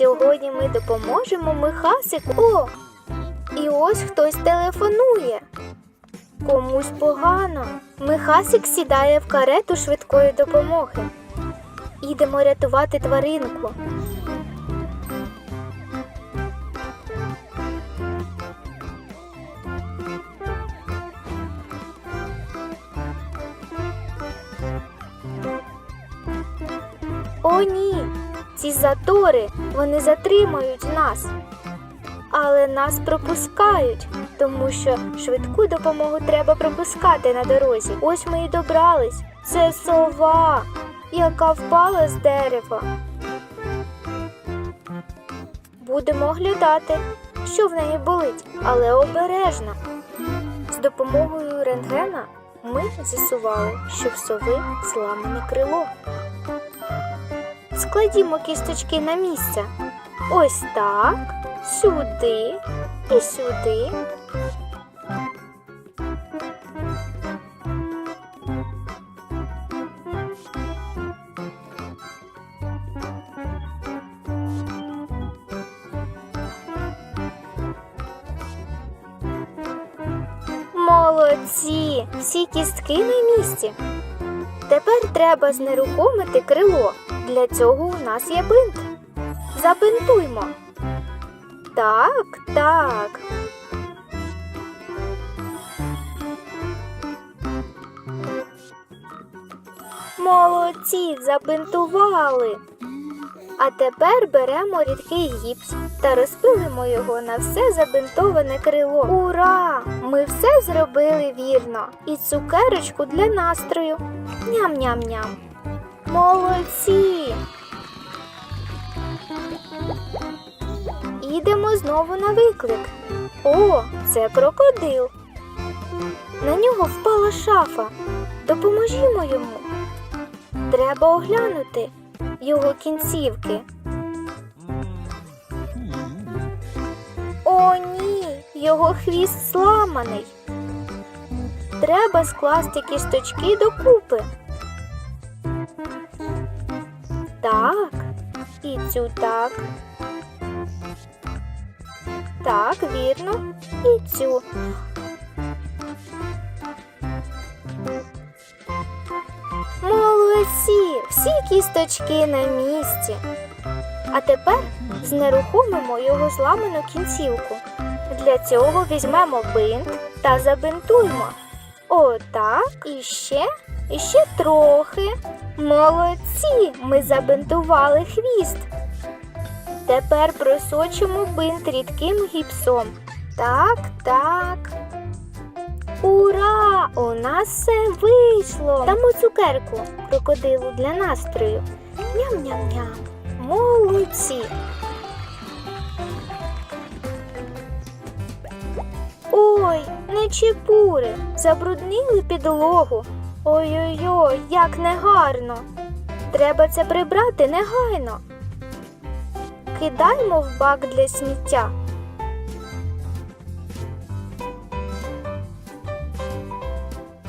Сьогодні ми допоможемо Михасику. О! І ось хтось телефонує. Комусь погано. Михасик сідає в карету швидкої допомоги. Ідемо рятувати тваринку. О, ні, ці затори вони затримають нас. Але нас пропускають, тому що швидку допомогу треба пропускати на дорозі. Ось ми і добрались. Це сова, яка впала з дерева. Будемо оглядати, що в неї болить, але обережно. З допомогою рентгена ми з'ясували, що в сови зламане крило. Складімо кісточки на місце. Ось так, сюди і сюди. Молодці! Всі кістки на місці. Тепер треба знерухомити крило. Для цього у нас є бинт. Забинтуймо. Так, так. Молодці, забинтували. А тепер беремо рідкий гіпс та розпилимо його на все забинтоване крило. Ура! Ми все зробили вірно. І цукерочку для настрою. Ням-ням-ням. Молодці! Ідемо знову на виклик. О, це крокодил. На нього впала шафа. Допоможімо йому. Треба оглянути його кінцівки. О, ні, його хвіст зламаний. Треба скласти кісточки докупи. Так, і цю так. Так, вірно. І цю. Молодці! Всі кісточки на місці. А тепер знерухомимо його зламану кінцівку. Для цього візьмемо бинт та забинтуємо. Отак, і ще, і ще трохи. Молодці! Ми забинтували хвіст. Тепер просочимо бинт рідким гіпсом. Так, так. Ура! У нас все вийшло! Дамо цукерку крокодилу для настрою. Ням-ням-ням. Молодці! Ой, не чепури, забруднили підлогу. Ой-ой-ой, як негарно. Треба це прибрати негайно. Кидаймо в бак для сміття.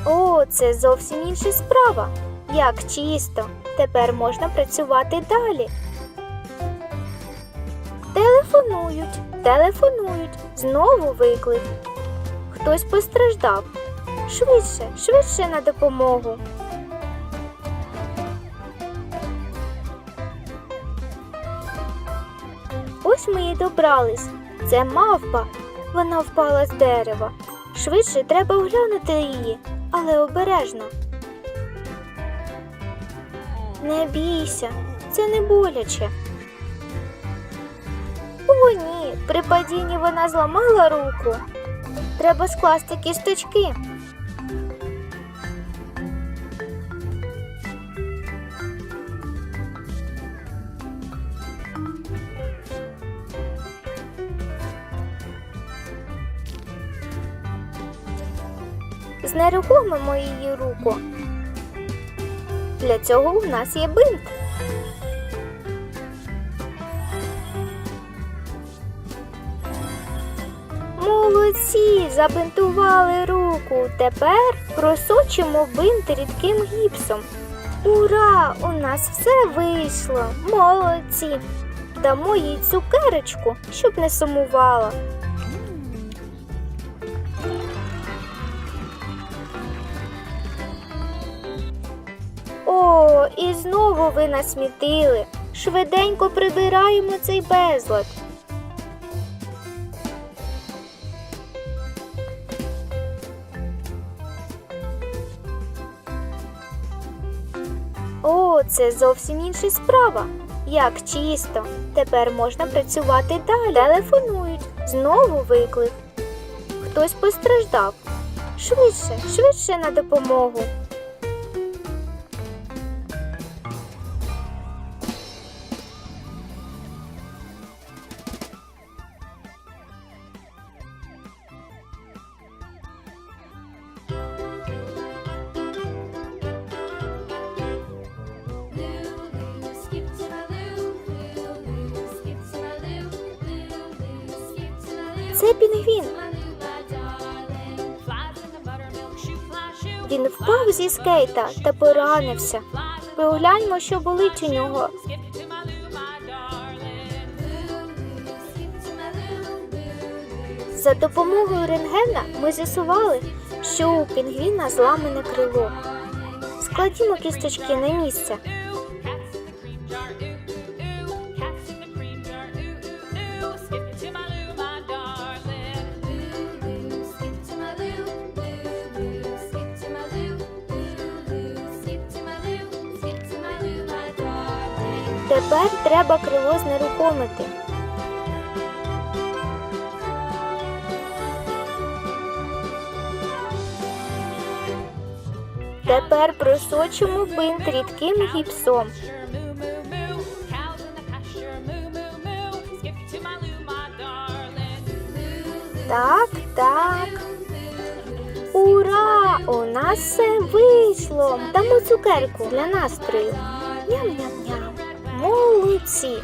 О, це зовсім інша справа. Як чисто. Тепер можна працювати далі. Телефонують, телефонують. Знову виклик. Хтось постраждав. Швидше, швидше на допомогу. Ось ми і добрались. Це мавпа. Вона впала з дерева. Швидше треба оглянути її, але обережно. Не бійся, це не боляче. О, ні, при падінні вона зламала руку. Треба скласти кісточки. Знерухомимо її руку. Для цього у нас є бинт. Молодці, забинтували руку. Тепер просочимо бинт рідким гіпсом. Ура! У нас все вийшло. Молодці! Дамо їй цукерочку, щоб не сумувала. О, і знову ви насмітили. Швиденько прибираємо цей безлад. О, це зовсім інша справа. Як чисто. Тепер можна працювати далі. Телефонують. Знову виклик. Хтось постраждав. Швидше, швидше на допомогу. Fly shoe. Він впав зі скейта та поранився. Погляньмо, що болить у нього. За допомогою рентгена ми з'ясували, що у пінгвіна зламане крило. Складімо кісточки на місце. Тепер треба крило знерухомити. Тепер просочимо бинт рідким гіпсом. Так, так. Ура! У нас все вийшло. Дамо цукерку для настрою. Ням-ням-ням. Молодці.